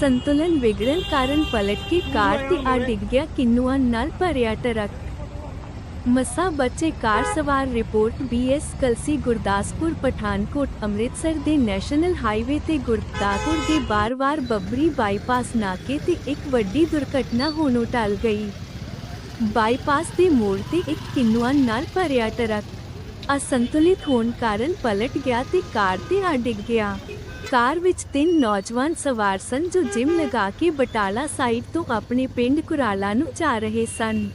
ਸੰਤੁਲਨ ਵਿਗੜਨ ਕਾਰਨ ਪਲਟ ਕੇ ਕਾਰ ਤੇ ਆ ਡਿੱਗ ਗਿਆ, ਕਿੰਨੂਆਂ ਮਸਾ ਬੱਚੇ ਕਾਰ ਸਵਾਰ ਰਿਪੋਰਟ ਬੀਐਸ ਕਲਸੀ, ਗੁਰਦਾਸਪੁਰ, ਪਠਾਨਕੋਟ, ਅੰਮ੍ਰਿਤਸਰ ਦੇ ਨੈਸ਼ਨਲ ਹਾਈਵੇ ਤੇ ਗੁਰਦਾਸਪੁਰ ਦੇ ਬਾਰ-ਬਾਰ ਬੱਬਰੀ ਬਾਈਪਾਸ ਨਾਕੇ ਤੇ ਇੱਕ ਵੱਡੀ ਦੁਰਘਟਨਾ ਹੋਣੋਂ ਟਲ ਗਈ। ਬਾਈਪਾਸ ਦੇ ਮੋੜ ਤੇ ਇੱਕ ਕਿੰਨੂਆਂ ਨਾਲ ਭਰਿਆ ਟਰੱਕ। ਅਸੰਤੁਲਿਤ ਹੋਣ ਕਾਰਨ ਪਲਟ ਗਿਆ ਤੇ ਕਾਰ ਤੇ ਆ ਡਿੱਗ ਗਿਆ। ਕਾਰ ਵਿੱਚ ਤਿੰਨ ਨੌਜਵਾਨ ਸਵਾਰ ਸਨ ਜੋ ਜਿਮ ਲਗਾ ਕੇ ਬਟਾਲਾ ਸਾਈਡ ਤੋਂ ਆਪਣੇ ਪਿੰਡ ਕੁਰਾਲਾ ਨੂੰ ਜਾ ਰਹੇ ਸਨ।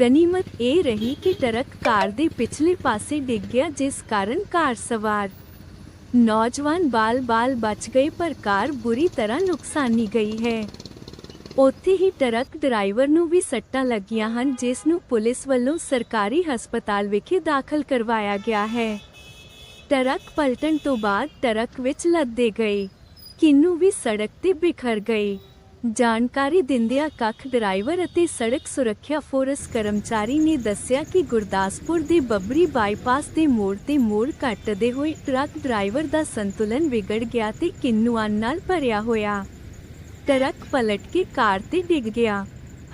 ਗਨੀਮਤ ਇਹ ਰਹੀ ਕਿ ਟਰੱਕ ਕਾਰ ਦੇ ਪਿਛਲੇ ਪਾਸੇ ਡਿੱਗ ਗਿਆ, ਜਿਸ ਕਾਰਨ ਕਾਰ ਸਵਾਰ ਨੌਜਵਾਨ ਬਾਲ-ਬਾਲ ਬਚ ਗਏ, ਪਰ ਕਾਰ ਬੁਰੀ ਤਰ੍ਹਾਂ ਨੁਕਸਾਨੀ ਗਈ ਹੈ। ਉੱਥੇ ਹੀ ਟਰੱਕ ਡਰਾਈਵਰ ਨੂੰ ਵੀ ਸੱਟਾਂ ਲੱਗੀਆਂ ਹਨ, ਜਿਸ ਨੂੰ ਪੁਲਿਸ ਵੱਲੋਂ ਸਰਕਾਰੀ ਹਸਪਤਾਲ ਵਿਖੇ ਦਾਖਲ ਕਰਵਾਇਆ ਗਿਆ ਹੈ। ਟਰੱਕ ਪਲਟਣ ਤੋਂ ਬਾਅਦ ਟਰੱਕ ਵਿੱਚ ਲੱਦੇ ਗਏ। ਕਿੰਨੂ ਵੀ ਸੜਕ ਤੇ ਬਿਖਰ ਗਏ। ਜਾਣਕਾਰੀ ਦਿੰਦਿਆਂ ਕੱਖ ਡਰਾਈਵਰ ਅਤੇ ਸੜਕ ਸੁਰੱਖਿਆ ਫੋਰਸ ਕਰਮਚਾਰੀ ਨੇ ਦੱਸਿਆ ਕਿ ਗੁਰਦਾਸਪੁਰ ਦੇ ਬੱਬਰੀ ਬਾਈਪਾਸ ਦੇ ਮੋੜ ਤੇ ਮੋੜ ਕੱਟਦੇ ਹੋਏ ਟਰੱਕ ਡਰਾਈਵਰ ਦਾ ਸੰਤੁਲਨ ਵਿਗੜ ਗਿਆ ਤੇ ਕਿੰਨੂਆਂ ਨਾਲ ਭਰਿਆ ਹੋਇਆ। ਟਰੱਕ ਪਲਟ ਕੇ ਕਾਰ ਤੇ ਡਿੱਗ ਗਿਆ।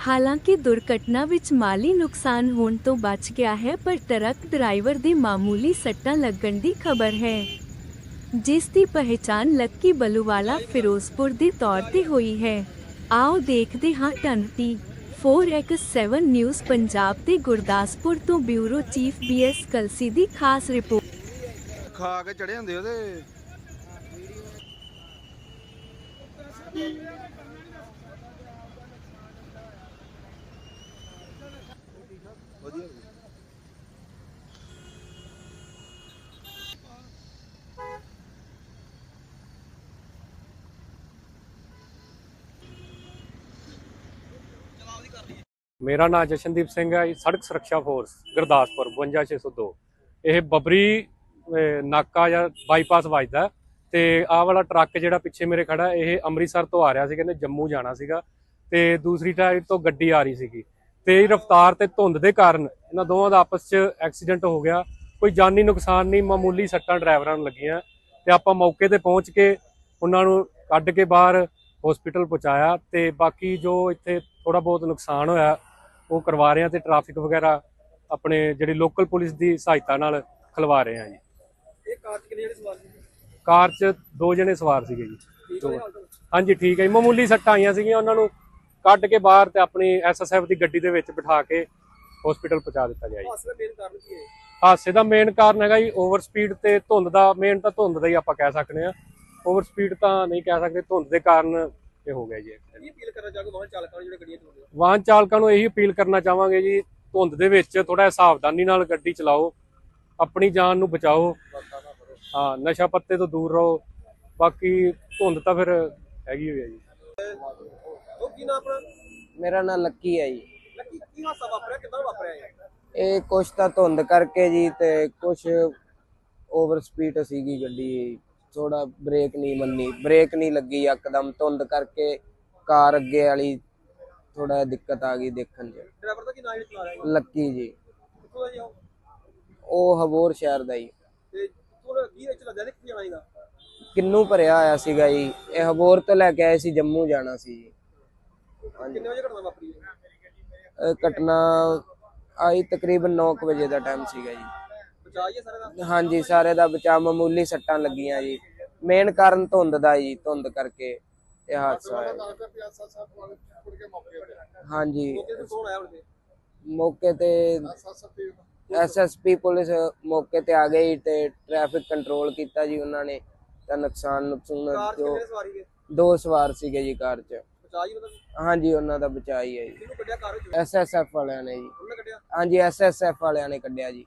ਹਾਲਾਂਕਿ ਦੁਰਘਟਨਾ ਵਿੱਚ ਮਾਲੀ ਨੁਕਸਾਨ ਹੋਣ ਤੋਂ ਬਚ ਗਿਆ ਹੈ, ਪਰ ਟਰੱਕ ਡਰਾਈਵਰ ਦੇ ਮਾਮੂਲੀ ਸੱਟਾਂ ਲੱਗਣ ਦੀ ਖਬਰ ਹੈ। ਜਿਸ ਦੀ ਪਹਿਚਾਣ ਲੱਕੀ ਬਲੂਵਾਲਾ ਫਿਰੋਜ਼ਪੁਰ ਦੇ ਤੌਰ ਤੇ ਹੋਈ ਹੈ। ਆਓ ਦੇਖਦੇ ਹਾਂ ਟੰਟੀ 4x7 ਨਿਊਜ਼ ਪੰਜਾਬ ਤੇ ਗੁਰਦਾਸਪੁਰ ਤੋਂ ਬਿਊਰੋ ਚੀਫ ਬੀਐਸ ਕਲਸੀ ਦੀ ਖਾਸ ਰਿਪੋਰਟ। ਖਾ ਕੇ ਚੜੇ ਹੁੰਦੇ ਉਹਦੇ। ਵਧੀਆ ਮੇਰਾ ਨਾਮ ਜਸ਼ਨਦੀਪ ਸਿੰਘ ਹੈ ਸੜਕ ਸੁਰੱਖਿਆ ਫੋਰਸ, ਗੁਰਦਾਸਪੁਰ 52602 ਇਹ ਬਬਰੀ ਨਾਕਾ ਜਾਂ ਬਾਈਪਾਸ ਵੱਜਦਾ ਤੇ ਆਹ ਵਾਲਾ ਟਰੱਕ ਜਿਹੜਾ ਪਿੱਛੇ ਮੇਰੇ ਖੜਾ ਇਹ ਅੰਮ੍ਰਿਤਸਰ ਤੋਂ ਆ ਰਿਹਾ ਸੀ, ਕਹਿੰਦੇ ਜੰਮੂ ਜਾਣਾ ਸੀਗਾ ਤੇ ਦੂਸਰੀ ਟਾਇਰ ਤੋਂ ਗੱਡੀ ਆ ਰਹੀ ਸੀਗੀ। ਤੇਜ਼ ਰਫ਼ਤਾਰ ਤੇ ਧੁੰਦ ਦੇ ਕਾਰਨ ਇਹਨਾਂ ਦੋਵਾਂ ਦਾ ਆਪਸ 'ਚ ਐਕਸੀਡੈਂਟ ਹੋ ਗਿਆ। ਕੋਈ ਜਾਨੀ ਨੁਕਸਾਨ ਨਹੀਂ ਮਾਮੂਲੀ ਸੱਟਾਂ ਡਰਾਈਵਰਾਂ ਨੂੰ ਲੱਗੀਆਂ ਤੇ ਆਪਾਂ ਮੌਕੇ ਤੇ ਪਹੁੰਚ ਕੇ ਉਹਨਾਂ ਨੂੰ ਕੱਢ ਕੇ ਬਾਹਰ ਹਸਪੀਟਲ ਪਹੁੰਚਾਇਆ ਤੇ ਬਾਕੀ ਜੋ ਇੱਥੇ ਥੋੜਾ ਬਹੁਤ ਨੁਕਸਾਨ ਹੋਇਆ ਉਹ ਕਰਵਾ ਰਹੇ ਆ ਤੇ ਟ੍ਰੈਫਿਕ ਵਗੈਰਾ ਆਪਣੇ ਜਿਹੜੀ ਲੋਕਲ ਪੁਲਿਸ ਦੀ ਸਹਾਇਤਾ ਨਾਲ ਖਲਵਾ ਰਹੇ ਆ ਜੀ। ਇਹ ਕਾਰ ਚ ਕਿੰਨੇ ਜਿਹੜੇ ਸਵਾਰ ਸੀ ਕਾਰ 'ਚ ਦੋ ਜਣੇ ਸਵਾਰ ਸੀਗੇ ਜੀ? ਹਾਂਜੀ ਠੀਕ ਹੈ ਜੀ। ਮਾਮੂਲੀ ਸੱਟਾਂ ਆਈਆਂ ਸੀਗੀਆਂ ਉਹਨਾਂ ਨੂੰ। ਕੱਢ ਕੇ ਬਾਹਰ ਤੇ ਆਪਣੀ ਐਸਐਸਐਫ ਦੀ ਗੱਡੀ ਦੇ ਵਿੱਚ ਬਿਠਾ ਕੇ ਹਸਪੀਟਲ ਪਹੁੰਚਾ ਦਿੱਤਾ ਗਿਆ ਜੀ। ਹਾਦਸੇ ਦਾ ਮੇਨ ਕਾਰਨ ਕੀ ਹੈ? ਹਾਦਸੇ ਦਾ ਮੇਨ ਕਾਰਨ ਹੈਗਾ ਜੀ ਓਵਰ ਸਪੀਡ ਤੇ ਧੁੰਦ ਦਾ ਮੇਨ ਤਾਂ ਧੁੰਦ ਦਾ ਹੀ ਆਪਾਂ ਕਹਿ ਸਕਦੇ ਆ ਓਵਰ ਸਪੀਡ ਤਾਂ ਨਹੀਂ ਕਹਿ ਸਕਦੇ ਧੁੰਦ ਦੇ ਕਾਰਨ ਇਹ ਹੋ ਗਿਆ ਜੀ। ਕੀ ਅਪੀਲ ਕਰਨਾ ਚਾਹੋਗੇ ਵਾਹਨ ਚਾਲਕਾਂ ਨੂੰ ਜਿਹੜੇ ਗੱਡੀਆਂ ਚਲਾਉਂਦੇ ਆ? ਵਾਹਨ ਚਾਲਕਾਂ ਨੂੰ ਇਹੀ ਅਪੀਲ ਕਰਨਾ ਚਾਹਾਂਗੇ ਜੀ ਧੁੰਦ ਦੇ ਵਿੱਚ ਥੋੜਾ ਸਾਵਧਾਨੀ ਨਾਲ ਗੱਡੀ ਚਲਾਓ ਆਪਣੀ ਜਾਨ ਨੂੰ ਬਚਾਓ। ਹਾਂ ਨਸ਼ਾ ਪੱਤੇ ਤੋਂ ਦੂਰ ਰਹੋ ਬਾਕੀ ਧੁੰਦ ਤਾਂ ਫਿਰ ਹੈਗੀ ਹੋਈ ਹੈ ਜੀ। ਉਹ ਕੀ ਨਾਮ ਆਪਣਾ ਮੇਰਾ ਨਾਂ ਲੱਕੀ ਹੈ ਜੀ। ਲੱਕੀ ਕੀ ਹਾਦਸਾ ਵਾਪਰਿਆ? ਕਿੱਦਾਂ ਵਾਪਰਿਆ ਇਹ? ਇਹ ਕੁਛ ਤਾਂ ਧੁੰਦ ਕਰਕੇ ਜੀ ਤੇ ਕੁਛ ਓਵਰ ਸਪੀਡ ਸੀਗੀ ਗੱਡੀ। ਥੋੜਾ ਬ੍ਰੇਕ ਨਹੀਂ ਮੰਨੀ। ਬ੍ਰੇਕ ਨਹੀਂ ਲੱਗੀ ਇੱਕਦਮ। ਧੁੰਦ ਕਰਕੇ ਕਾਰ ਅੱਗੇ ਵਾਲੀ ਥੋੜਾ ਦਿੱਕਤ ਆ ਗਈ ਦੇਖਣ 'ਚ। ਡਰਾਈਵਰ ਦਾ ਕੀ ਨਾਮ ਜਿਹੜਾ ਚਲਾ ਰਿਹਾ ਹੈ? ਲੱਕੀ ਜੀ। ਕਿੱਥੋਂ ਦਾ ਜੀ ਉਹ? ਉਹ ਹਬੋਰ ਸ਼ਹਿਰ ਦਾ ਜੀ। ਤੇ ਕਿੱਥੋਂ ਕੀ ਵਿੱਚ ਲੱਗਾ ਨੇ ਜਾਣਾ ਹੈਗਾ ਕਿੰਨੂ ਭਰਿਆ ਆਇਆ ਸੀਗਾ ਜੀ। ਇਹ ਹਬੋਰ ਤੋਂ ਲੈ ਕੇ ਆਏ ਸੀ ਜੰਮੂ ਜਾਣਾ ਸੀ ਜੀ। ਕਿੰਨੇ ਵਜੇ ਘਟਨਾ ਵਾਪਰੀ ਹੈ? ਇਹ ਘਟਨਾ ਆਈ ਤਕਰੀਬਨ 9 ਵਜੇ ਦਾ ਟਾਈਮ ਸੀਗਾ ਜੀ। ਬਚਾਈਏ ਸਾਰੇ ਦਾ? ਹਾਂਜੀ ਸਾਰੇ ਦਾ ਬਚਾਅ ਮਾਮੂਲੀ ਸੱਟਾਂ ਲੱਗੀਆਂ ਜੀ। ਮੇਨ ਕਾਰਨ ਧੁੰਦ ਦਾ ਜੀ ਧੁੰਦ ਕਰਕੇ ਇਹ ਹਾਦਸਾ ਹੋਇਆ ਹਾਂਜੀ। ਮੌਕੇ ਤੇ ਐਸਐਸਪੀ ਪੁਲਿਸ ਮੌਕੇ ਤੇ ਆ ਗਈ ਤੇ ਟ੍ਰੈਫਿਕ ਕੰਟਰੋਲ ਕੀਤਾ ਜੀ ਉਹਨਾਂ ਨੇ। ਤਾਂ ਨੁਕਸਾਨ ਨੁਕਸਾਨ ਕਾਰ ਚ ਜੋ ਕਿੰਨੇ ਸਵਾਰੀ ਹੈ ਦੋ ਸਵਾਰ ਸੀਗੇ ਜੀ ਕਾਰ 'ਚ। ਬਚਾਈ ਮਤਲਬ ਹਾਂਜੀ ਉਹਨਾਂ ਦਾ ਬਚਾਅ ਹੀ ਹੈ ਜੀ। ਕਿਹਨੂੰ ਕੱਢਿਆ? ਕਾਰ ਵਿੱਚ ਐਸਐਸਐਫ ਵਾਲਿਆਂ ਨੇ ਜੀ। ਉਹਨੇ ਕੱਢਿਆ? ਹਾਂਜੀ ਐਸਐਸਐਫ ਵਾਲਿਆਂ ਨੇ ਕੱਢਿਆ ਜੀ।